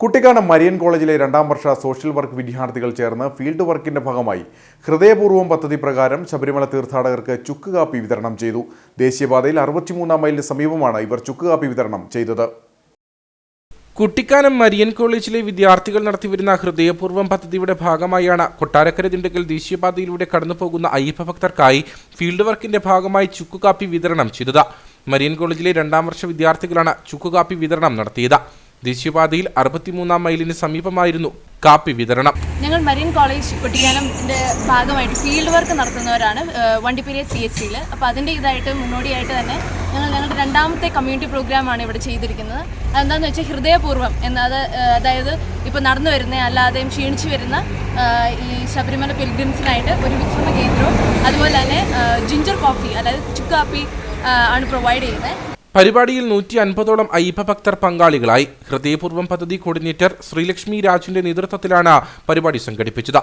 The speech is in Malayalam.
കുട്ടിക്കാനം മരിയൻ കോളേജിലെ രണ്ടാം വർഷ സോഷ്യൽ വർക്ക് വിദ്യാർത്ഥികൾ ചേർന്ന് ഫീൽഡ് വർക്കിന്റെ ഭാഗമായി ഹൃദയപൂർവം പദ്ധതി പ്രകാരം ശബരിമല തീർത്ഥാടകർക്ക് ചുക്ക് കാപ്പി വിതരണം ചെയ്തു. ദേശീയപാതയിൽ അറുപത്തിമൂന്നാം മൈലിന് സമീപമാണ് ഇവർ ചുക്ക് കാപ്പി വിതരണം ചെയ്തത്. കുട്ടിക്കാനം മരിയൻ കോളേജിലെ വിദ്യാർത്ഥികൾ നടത്തിവരുന്ന ഹൃദയപൂർവം പദ്ധതിയുടെ ഭാഗമായാണ് കൊട്ടാരക്കര ദിണ്ടക്കൽ ദേശീയപാതയിലൂടെ കടന്നുപോകുന്ന അയ്യപ്പ ഭക്തർക്കായി ഫീൽഡ് വർക്കിന്റെ ഭാഗമായി ചുക്കുകാപ്പി വിതരണം ചെയ്തത്. മരിയൻ കോളേജിലെ രണ്ടാം വർഷ വിദ്യാർത്ഥികളാണ് ചുക്കുകാപ്പി വിതരണം നടത്തിയത്. ദേശീയപാതയിൽ അറുപത്തിമൂന്നാം മൈലിന് സമീപമായിരുന്നു കാപ്പി വിതരണം. ഞങ്ങൾ മരീൻ കോളേജ് കുട്ടിക്കാനത്തിന്റെ ഭാഗമായിട്ട് ഫീൽഡ് വർക്ക് നടത്തുന്നവരാണ് വണ്ടിപ്പെരിയ സി എച്ച് സിയിൽ അപ്പോൾ അതിന്റെ ഇതായിട്ട് മുന്നോടിയായിട്ട് തന്നെ ഞങ്ങൾ ഞങ്ങളുടെ രണ്ടാമത്തെ കമ്മ്യൂണിറ്റി പ്രോഗ്രാം ആണ് ഇവിടെ ചെയ്തിരിക്കുന്നത്. അതെന്താണെന്ന് വെച്ചാൽ ഹൃദയപൂർവം എന്നത് അതായത് ഇപ്പോൾ നടന്നു വരുന്ന അല്ലാതെയും ക്ഷീണിച്ചു വരുന്ന ഈ ശബരിമല പിൽഗ്രിംസിനായിട്ട് ഒരു വിശ്രമ കേന്ദ്രവും അതുപോലെ തന്നെ ജിഞ്ചർ കോഫി അതായത് ചുക്കാപ്പി ആണ് പ്രൊവൈഡ് ചെയ്യുന്നത്. പരിപാടിയിൽ നൂറ്റി അൻപതോളം അയ്യപ്പ ഭക്തർ പങ്കാളികളായി. ഹൃദയപൂർവം പദ്ധതി കോർഡിനേറ്റർ ശ്രീലക്ഷ്മി രാജിന്റെ നേതൃത്വത്തിലാണ് പരിപാടി സംഘടിപ്പിച്ചത്.